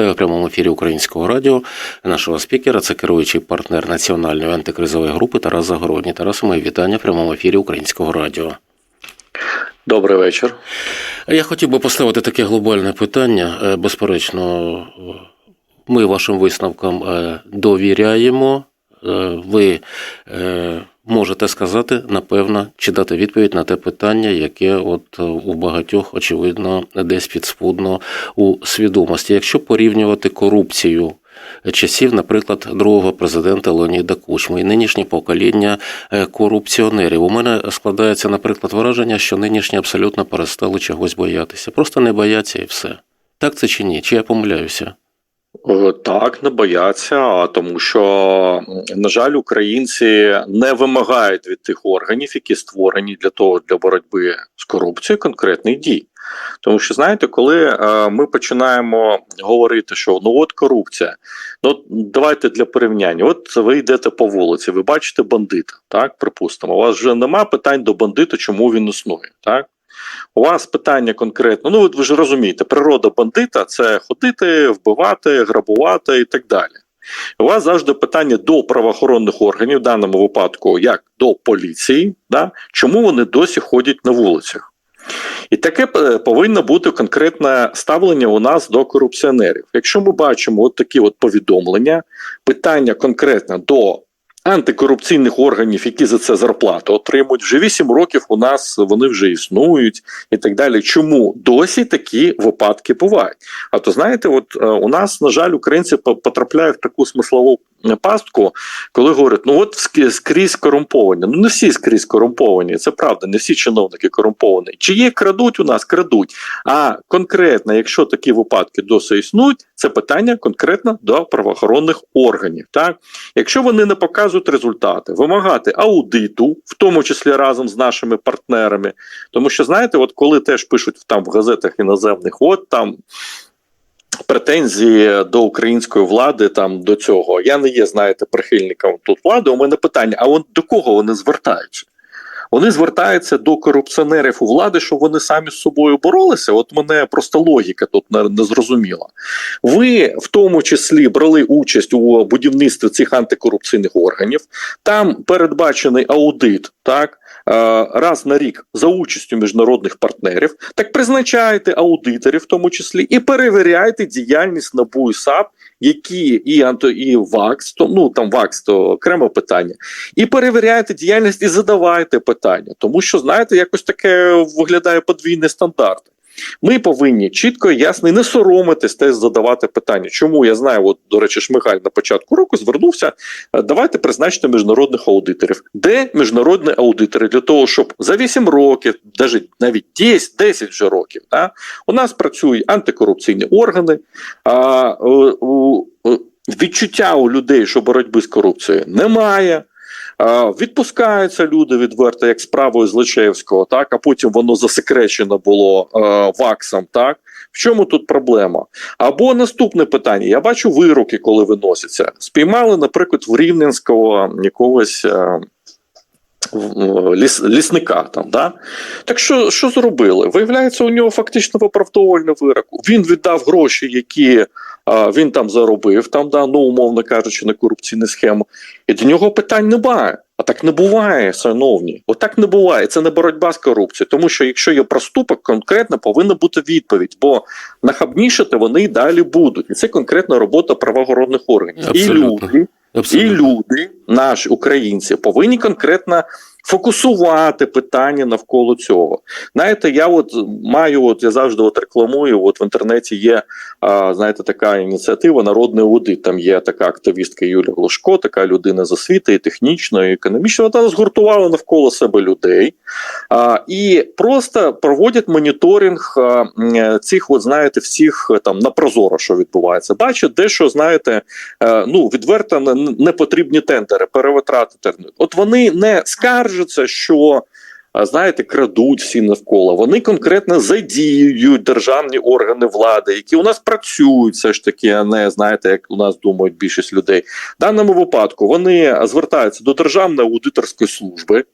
Вітаю в прямому ефірі Українського радіо. Нашого спікера це керуючий партнер національної антикризової групи Тарас Загородній. Тарас, моє вітання в прямому ефірі Українського радіо. Добрий вечір. Я хотів би поставити таке глобальне питання. Е, Безперечно, ми вашим висновкам е, довіряємо. Е, Ви можете сказати, напевно, чи дати відповідь на те питання, яке от у багатьох, очевидно, десь підспудно у свідомості. Якщо порівнювати корупцію часів, наприклад, другого президента Леоніда Кучми і нинішнє покоління е, корупціонерів. У мене складається, наприклад, враження, що нинішні абсолютно перестали чогось боятися. Просто не бояться і все. Так це чи ні? Чи я помиляюся? Е, Так, не бояться, тому що, на жаль, українці не вимагають від тих органів, які створені для того для боротьби з корупцією, конкретних дій. Тому що знаєте, коли е, ми починаємо говорити, що ну от корупція, ну давайте для порівняння. От ви йдете по вулиці, ви бачите бандита, так припустимо. У вас вже нема питань до бандита, чому він існує, так. У вас питання конкретно, ну ви ж розумієте, природа бандита це ходити, вбивати, грабувати і так далі. У вас завжди питання до правоохоронних органів, в даному випадку, як до поліції, да? чому вони досі ходять на вулицях. І таке е, повинно бути конкретне ставлення у нас до корупціонерів. Якщо ми бачимо от такі от повідомлення, питання конкретно до антикорупційних органів, які за це зарплату отримують, вже 8 років у нас вони вже існують і так далі. Чому досі такі випадки бувають? А то знаєте, от е, у нас, на жаль, українці по- потрапляють в таку смислову пастку, коли говорять, ну от скрізь корумповані. Ну не всі скрізь корумповані, це правда, не всі чиновники корумповані. Чи є крадуть у нас, крадуть. А конкретно, якщо такі випадки досі існують, це питання конкретно до правоохоронних органів. Так, якщо вони не показують результати, вимагати аудиту, в тому числі разом з нашими партнерами, тому що знаєте, от коли теж пишуть там в газетах іноземних, от там. Претензії до української влади там до цього. Я не є, знаєте, прихильником тут влади. У мене питання: а от до кого вони звертаються? Вони звертаються до корупціонерів у влади, щоб вони самі з собою боролися. От мене просто логіка тут не, зрозуміла. Ви в тому числі брали участь у будівництві цих антикорупційних органів. Там передбачений аудит, так раз на рік за участю міжнародних партнерів. Так призначайте аудиторів, в тому числі, і перевіряйте діяльність НАБУ і САП, які і анто і ВАКС, то ну там ВАКС то окреме питання, і перевіряйте діяльність і задавайте питання, тому що знаєте, якось таке виглядає подвійний стандарт. Ми повинні чітко і ясно і не соромитись теж задавати питання. Чому я знаю, от до речі, Шмигаль на початку року звернувся. е, Давайте призначити міжнародних аудиторів. Де міжнародні аудитори для того, щоб за 8 років, навіть навіть 10, 10 вже років, да, у нас працюють антикорупційні органи. А, е, у, е, відчуття у людей, що боротьби з корупцією немає. Відпускаються люди відверто, як справою з Личевського, так а потім воно засекречено було е, ВАКСом. Так в чому тут проблема? Або наступне питання: я бачу вироки, коли виносяться. Спіймали, наприклад, в Рівненського якогось. Е, ліс, лісника там, да? Так що, що зробили? Виявляється, у нього фактично виправдовувальний вирок. Він віддав гроші, які він там заробив, там, да, ну, умовно кажучи, на корупційну схему. І до нього питань немає. А так не буває, шановні. Отак не буває. Це не боротьба з корупцією. Тому що якщо є проступок, конкретно повинна бути відповідь, бо нахабнішати вони далі будуть. І це конкретна робота правоохоронних органів. Абсолютно. І люди, і люди, наші українці, повинні конкретно фокусувати питання навколо цього. Знаєте, я от маю, от я завжди от рекламую. От в інтернеті є а, знаєте, така ініціатива Народний аудит. Там є така активістка Юлія Глушко, така людина з освіти, і технічно, і економічно. Вона згуртувала навколо себе людей а, і просто проводять моніторинг а, цих, от знаєте, всіх там на прозоро, що відбувається. Бачать, де що знаєте, е, ну відверто не- потрібні тендери, перевитрати термін. От вони не скаржаться, що. Знаєте, крадуть всі навколо. Вони конкретно задіюють державні органи влади, які у нас працюють, все ж таки, а не знаєте, як у нас думають більшість людей. В даному випадку вони звертаються до державної аудиторської служби,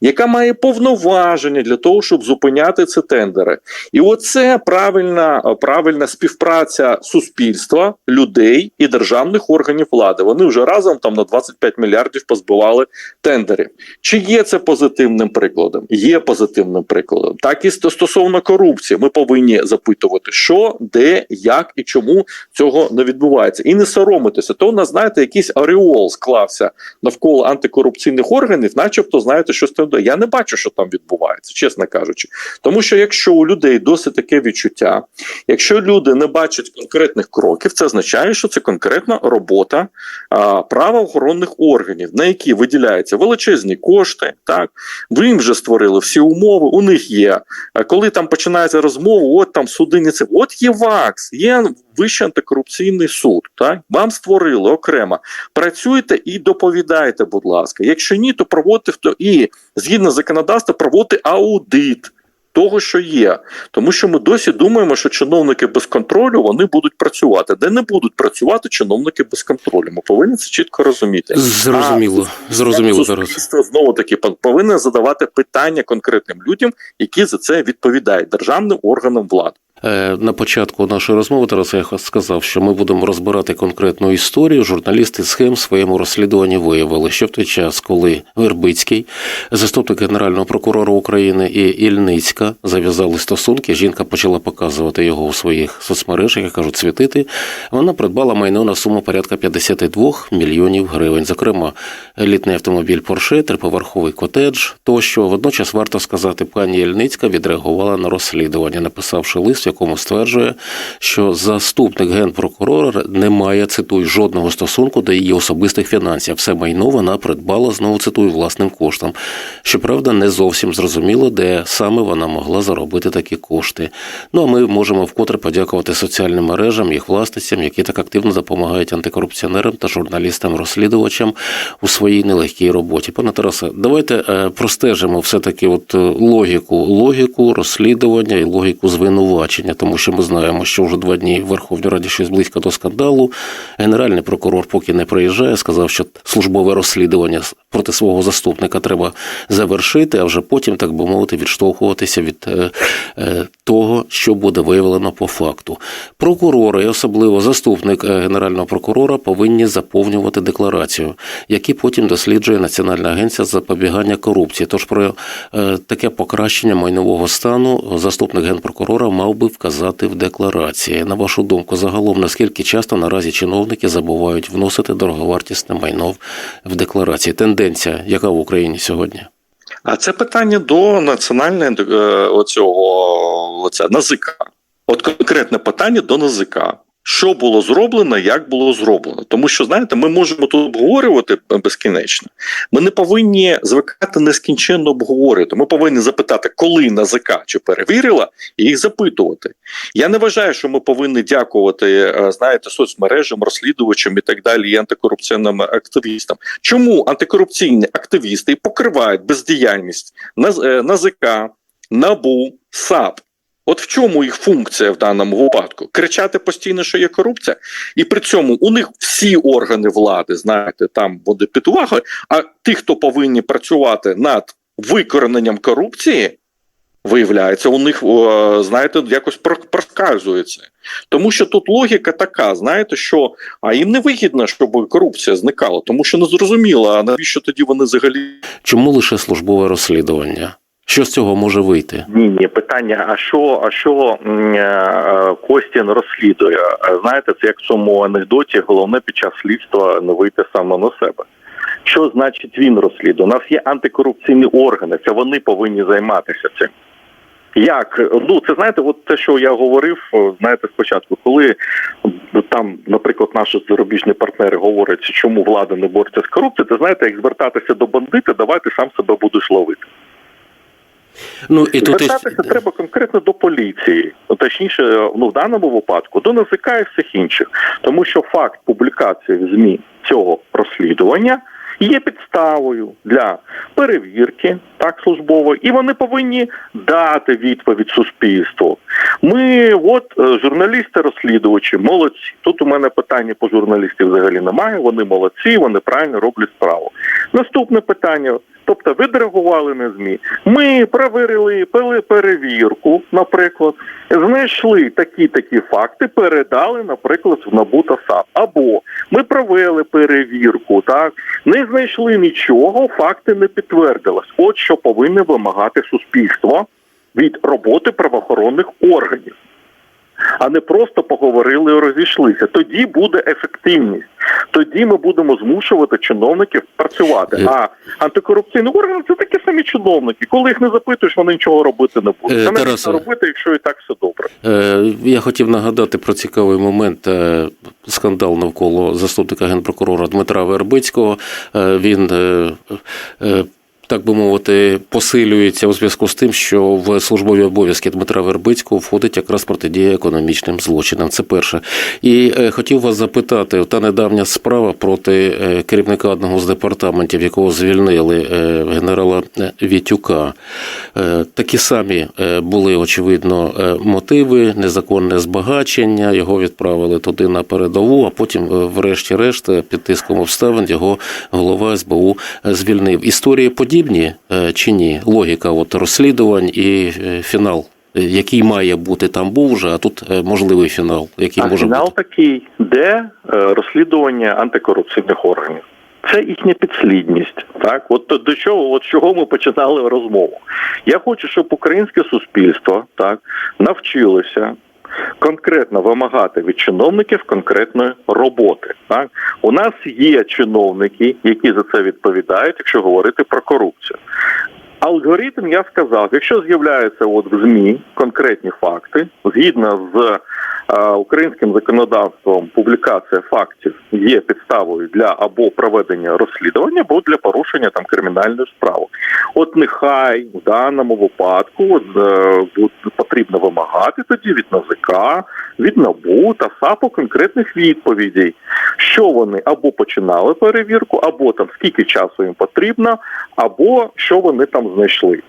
яка має повноваження для того, щоб зупиняти ці тендери. І оце правильна, правильна співпраця суспільства, людей і державних органів влади. Вони вже разом там на 25 мільярдів позбивали тендерів. Чи є це позитивним прикладом? Є позитивним прикладом. Так і стосовно корупції, ми повинні запитувати, що, де, як і чому цього не відбувається, і не соромитися. То у нас знаєте, якийсь ореол склався навколо антикорупційних органів, начебто, знаєте, щось там. Я не бачу, що там відбувається, чесно кажучи. Тому що якщо у людей досить таке відчуття, якщо люди не бачать конкретних кроків, це означає, що це конкретна робота а, правоохоронних органів, на які виділяються величезні кошти. Так їм вже створили всі умови. У них є. Коли там починається розмова, от там судині це, от є ВАКС, є Вищий антикорупційний суд. Так вам створили окремо. Працюйте і доповідайте, будь ласка. Якщо ні, то проводьте хто і згідно законодавства проводьте аудит. Того, що є, тому що ми досі думаємо, що чиновники без контролю вони будуть працювати. Де не будуть працювати чиновники без контролю. Ми повинні це чітко розуміти. Зрозуміло, зрозуміло зараз. Знову таки повинно задавати питання конкретним людям, які за це відповідають державним органам влади. Е, На початку нашої розмови Тарас я сказав, що ми будемо розбирати конкретну історію. Журналісти схем в своєму розслідуванні виявили, що в той час, коли Вербицький, заступник генерального прокурора України і Ільницька зав'язали стосунки, жінка почала показувати його у своїх соцмережах, я кажу, цвітити. Вона придбала майно на суму порядка 52 мільйонів гривень. Зокрема, елітний автомобіль Порше, триповерховий котедж тощо. Водночас варто сказати, пані Ільницька відреагувала на розслідування, написавши лист, якому стверджує, що заступник генпрокурора не має, цитую, жодного стосунку до її особистих фінансів. Все майно вона придбала, знову цитую, власним коштом. Щоправда, не зовсім зрозуміло, де саме вона могла заробити такі кошти. Ну а ми можемо вкотре подякувати соціальним мережам, їх власницям, які так активно допомагають антикорупціонерам та журналістам-розслідувачам у своїй нелегкій роботі. Пане Тарасе, давайте е, простежимо все-таки от е, логіку, логіку розслідування і логіку звинувачення, тому що ми знаємо, що вже два дні в Верховній Раді щось близько до скандалу. Генеральний прокурор поки не приїжджає, сказав, що службове розслідування проти свого заступника треба завершити, а вже потім, так би мовити, відштовхуватися від е, е, того, що буде виявлено по факту. Прокурори, і особливо заступник е, генерального прокурора, повинні заповнювати декларацію, які потім досліджує Національна агенція запобігання корупції. Тож про таке покращення майнового стану заступник генпрокурора мав би вказати в декларації. На вашу думку, загалом наскільки часто наразі чиновники забувають вносити дороговартісне майно в декларації? Тенденція, яка в Україні сьогодні? А це питання до національного е, оцього оця, назика. От конкретне питання до НАЗК. Що було зроблено, як було зроблено. Тому що, знаєте, ми можемо тут обговорювати безкінечно. Ми не повинні звикати нескінченно обговорювати. Ми повинні запитати, коли НАЗК чи перевірила, і їх запитувати. Я не вважаю, що ми повинні дякувати, е, знаєте, соцмережам, розслідувачам і так далі, і антикорупційним активістам. Чому антикорупційні активісти покривають бездіяльність е, НАЗК, НАБУ, САП? От в чому їх функція в даному випадку? Кричати постійно, що є корупція, і при цьому у них всі органи влади, знаєте, там буде під увагою. А ті, хто повинні працювати над викорененням корупції, виявляється, у них, знаєте, якось про- проскальзується. Тому що тут логіка така, знаєте, що а їм не вигідно, щоб корупція зникала, тому що не зрозуміло, а навіщо тоді вони взагалі Чому лише службове розслідування? Що з цього може вийти? Ні, ні, питання: а що, а що е, Костін розслідує? Знаєте, це як в цьому анекдоті, головне під час слідства не вийти саме на себе. Що значить він розслідує? У нас є антикорупційні органи, це вони повинні займатися цим. Як ну це знаєте, от те, що я говорив, знаєте, спочатку, коли там, наприклад, наші зарубіжні партнери говорять, чому влада не бореться з корупцією, ти знаєте, як звертатися до бандита, давай ти сам себе будеш ловити. Ну і тут Звертатися треба конкретно до поліції, ну, точніше, ну в даному випадку до НАЗК і всіх інших, тому що факт публікації в змі цього розслідування є підставою для перевірки так службової, і вони повинні дати відповідь суспільству. Ми, от е, журналісти-розслідувачі, молодці. Тут у мене питання по журналістів взагалі немає. Вони молодці, вони правильно роблять справу. Наступне питання: Тобто відреагували на ЗМІ. Ми провірили пели- перевірку, наприклад, знайшли такі такі факти, передали, наприклад, в НАБУ та САП. Або ми провели перевірку, так не знайшли нічого, факти не підтвердились. От що повинне вимагати суспільство від роботи правоохоронних органів. А не просто поговорили і розійшлися. Тоді буде ефективність. Тоді ми будемо змушувати чиновників працювати. Е. А антикорупційні органи це такі самі чиновники. Коли їх не запитуєш, вони нічого робити не будуть. Е, Це Тарасе. робити, якщо і так все добре. Е, Я хотів нагадати про цікавий момент. Скандал навколо заступника генпрокурора Дмитра Вербицького. Він, так би мовити, посилюється у зв'язку з тим, що в службові обов'язки Дмитра Вербицького входить якраз протидія економічним злочинам. Це перше. І е, хотів вас запитати: та недавня справа проти е, керівника одного з департаментів, якого звільнили е, генерала Вітюка. Такі самі були очевидно мотиви, незаконне збагачення. Його відправили туди на передову, а потім, врешті-решт, під тиском обставин його голова СБУ звільнив. Історії подібні е, чи ні? Логіка от розслідувань і е, фінал. е, Який має бути там був вже, а тут можливий фінал, який А може фінал бути. такий, де розслідування антикорупційних органів. Це їхня підслідність. Так, от до чого, от чого ми починали розмову. Я хочу, щоб українське суспільство так навчилося конкретно вимагати від чиновників конкретної роботи. Так, у нас є чиновники, які за це відповідають, якщо говорити про корупцію. Алгоритм я сказав, якщо з'являються от в ЗМІ конкретні факти, згідно з українським законодавством, публікація фактів є підставою для або проведення розслідування, або для порушення там кримінальної справи. От нехай в даному випадку от, е, от потрібно вимагати тоді від НАЗК, від НАБУ та САПу конкретних відповідей, що вони або починали перевірку, або там скільки часу їм потрібно, або що вони там знайшли.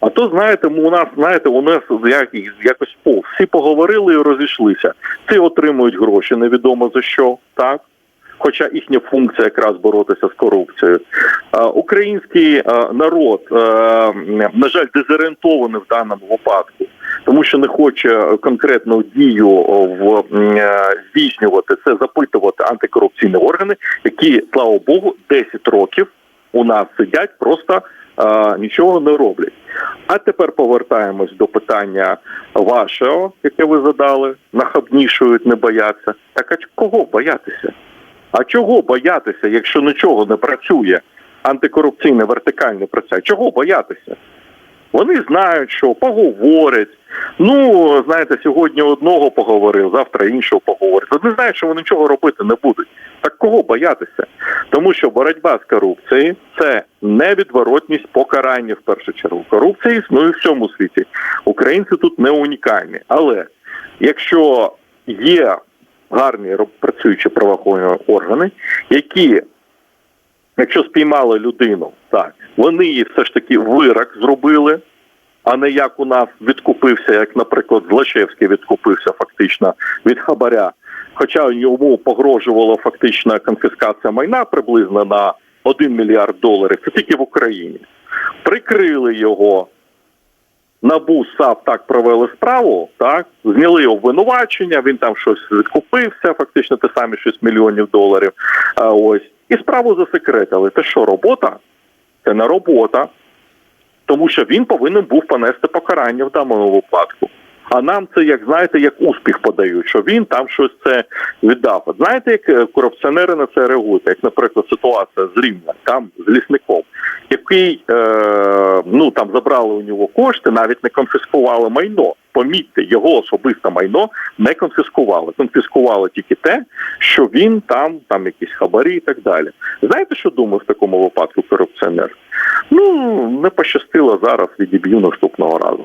А то знаєте, у нас знаєте, у нас як, якось пол. Всі поговорили і розійшлися. Ці отримують гроші, невідомо за що, так. Хоча їхня функція якраз боротися з корупцією. Український народ, на жаль, дезорієнтований в даному випадку, тому що не хоче конкретну дію в е, здійснювати це, запитувати антикорупційні органи, які, слава Богу, 10 років у нас сидять, просто нічого не роблять. А тепер повертаємось до питання вашого, яке ви задали, нахабнішують, не бояться. Так а кого боятися? А чого боятися, якщо нічого не працює, антикорупційне вертикальне працює? Чого боятися? Вони знають, що поговорять. Ну, знаєте, сьогодні одного поговорив, завтра іншого поговорить. Вони знають, що вони нічого робити не будуть. Так кого боятися? Тому що боротьба з корупцією це невідворотність покарання в першу чергу. Корупція існує в всьому світі. Українці тут не унікальні. Але якщо є гарні працюючі правоохоронні органи, які, якщо спіймали людину, так вони їй все ж таки вирок зробили. А не як у нас відкупився, як, наприклад, Злачевський відкупився фактично від хабаря. Хоча йому погрожувала фактична конфіскація майна приблизно на 1 мільярд доларів. Це тільки в Україні. Прикрили його. Набу САП так провели справу, так зняли обвинувачення. Він там щось відкупився, фактично те самі 6 мільйонів доларів. А ось і справу засекретили. Це що, робота? Це не робота тому що він повинен був понести покарання в даному випадку. А нам це, як знаєте, як успіх подають, що він там щось це віддав. Знаєте, як е, корупціонери на це реагують, як, наприклад, ситуація з Рівня, там з лісником, який е, ну там забрали у нього кошти, навіть не конфіскували майно. Помітьте, його особисте майно не конфіскували. Конфіскували тільки те, що він там, там якісь хабарі і так далі. Знаєте, що думав в такому випадку корупціонер? Ну не пощастило зараз, відіб'ю наступного разу.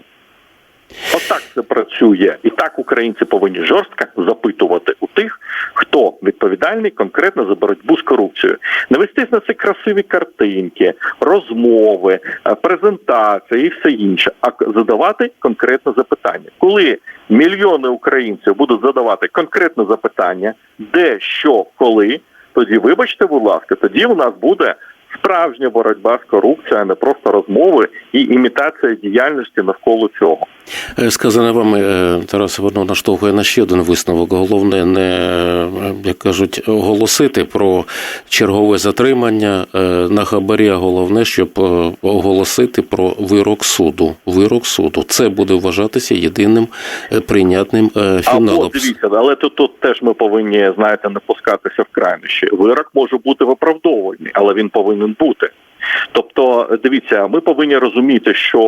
Отак це працює, і так українці повинні жорстко запитувати у тих, хто відповідальний конкретно за боротьбу з корупцією. Не вестись на ці красиві картинки, розмови, е, презентації і все інше, а задавати конкретне запитання. Коли мільйони українців будуть задавати конкретне запитання, де, що, коли, тоді, вибачте, будь ласка, тоді у нас буде справжня боротьба з корупцією, а не просто розмови і імітація діяльності навколо цього. Е, Сказане вами, е, Тарас, воно наштовхує на ще один висновок. Головне не, е, як кажуть, оголосити про чергове затримання на хабарі, а головне, щоб оголосити про вирок суду. Вирок суду. Це буде вважатися єдиним прийнятним е, Або фіналом. дивіться, але тут, тут теж ми повинні знаєте не пускатися в крайнощі. Вирок може бути виправдований, але він повинен бути. Тобто, дивіться, ми повинні розуміти, що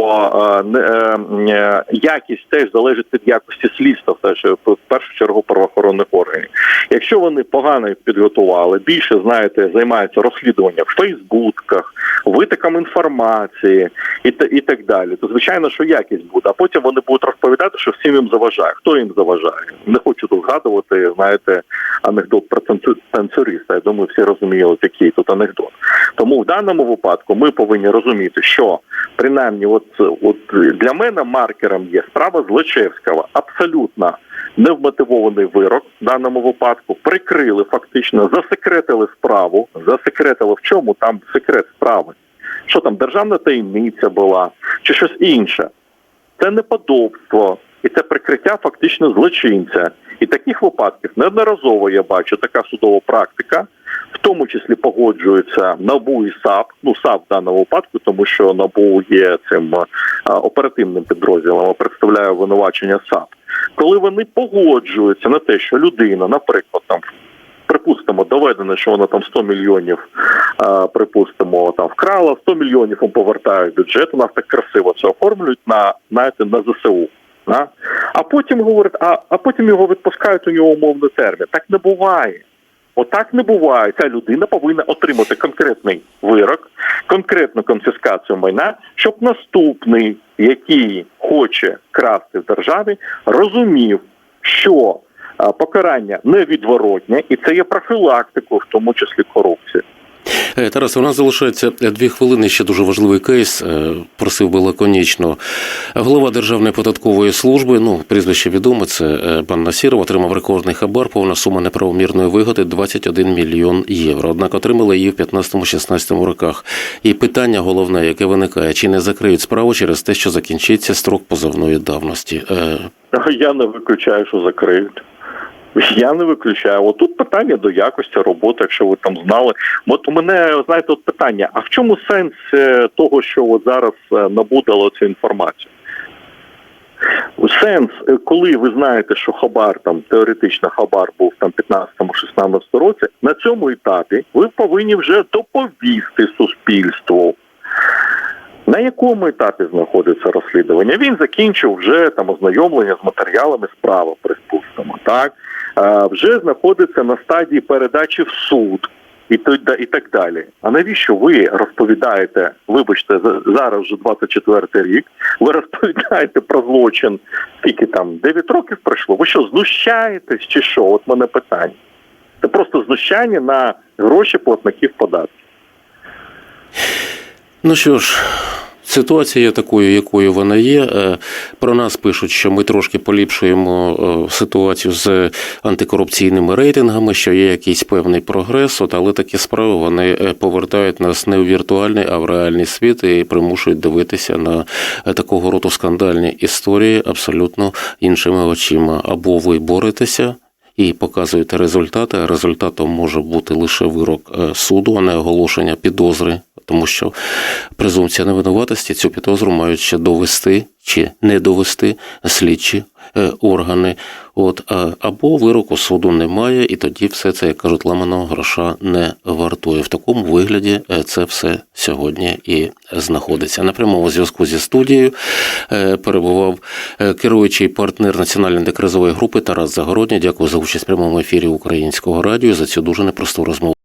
е, е, е, якість теж залежить від якості слідства, теж в першу чергу правоохоронних органів. Якщо вони погано підготували, більше знаєте, займаються розслідуванням в Фейсбуках, витоком інформації і і так далі, то звичайно, що якість буде. А потім вони будуть розповідати, що всім їм заважає. Хто їм заважає? Не хочу тут згадувати, знаєте, анекдот про танцю- танцюриста. Я думаю, всі розуміють, який тут анекдот. Тому в даному випадку ми повинні розуміти, що принаймні, от, от для мене маркером є справа Злочевського. Абсолютно невмотивований вирок в даному випадку. Прикрили фактично, засекретили справу. Засекретили в чому там секрет справи? Що там державна таємниця була, чи щось інше? Це неподобство і це прикриття фактично злочинця. І таких випадків неодноразово я бачу така судова практика, тому числі погоджуються НАБУ і САП. Ну САП в даному випадку, тому що НАБУ є цим е, оперативним підрозділом, представляє винувачення САП. Коли вони погоджуються на те, що людина, наприклад, там. Припустимо, доведено, що вона там 100 мільйонів, е, припустимо, там вкрала, 100 мільйонів в бюджет. У нас так красиво це оформлюють на знаєте, на ЗСУ. Да? А потім говорить, а, а потім його відпускають у нього умовний термін. Так не буває. Отак не буває. Ця людина повинна отримати конкретний вирок, конкретну конфіскацію майна, щоб наступний, який хоче красти в державі, розумів, що покарання невідворотне, і це є профілактикою, в тому числі корупції. Е, Тарас, у нас залишається дві хвилини. Ще дуже важливий кейс. Е, Просив би лаконічно. Голова Державної податкової служби, ну прізвище відоме, це е, пан Насіров, отримав рекордний хабар, повна сума неправомірної вигоди 21 мільйон євро. Однак отримали її в 15-16 роках. І питання головне, яке виникає, чи не закриють справу через те, що закінчиться строк позовної давності. Я не виключаю, що закриють. Я не виключаю. От тут питання до якості роботи, якщо ви там знали. От у мене знаєте, от питання: а в чому сенс е, того, що от зараз е, набудало цю інформацію? Сенс, е, коли ви знаєте, що хабар там теоретично хабар був там 15-16 році, на цьому етапі ви повинні вже доповісти суспільству. На якому етапі знаходиться розслідування? Він закінчив вже там ознайомлення з матеріалами справи, припустимо, так вже знаходиться на стадії передачі в суд. І і так далі. А навіщо ви розповідаєте? Вибачте, зараз вже 24 рік. Ви розповідаєте про злочин, скільки там 9 років пройшло. Ви що знущаєтесь чи що? От мене питання. Це просто знущання на гроші платників податків. Ну що ж, ситуація є такою, якою вона є. Е, Про нас пишуть, що ми трошки поліпшуємо е, ситуацію з антикорупційними рейтингами, що є якийсь певний прогрес, от, але такі справи вони е, повертають нас не у віртуальний, а в реальний світ і примушують дивитися на такого роду скандальні історії абсолютно іншими очима. Або ви боретеся. І показуєте результати. Результатом може бути лише вирок суду, а не оголошення підозри, тому що презумпція невинуватості цю підозру мають ще довести чи не довести слідчі е, органи. От або вироку суду немає, і тоді все це, як кажуть, ламаного гроша не вартує. В такому вигляді е, це все сьогодні і знаходиться. На прямому зв'язку зі студією е, перебував е, керуючий партнер національної антикризової групи Тарас Загородній. Дякую за участь в прямому ефірі українського радіо за цю дуже непросту розмову.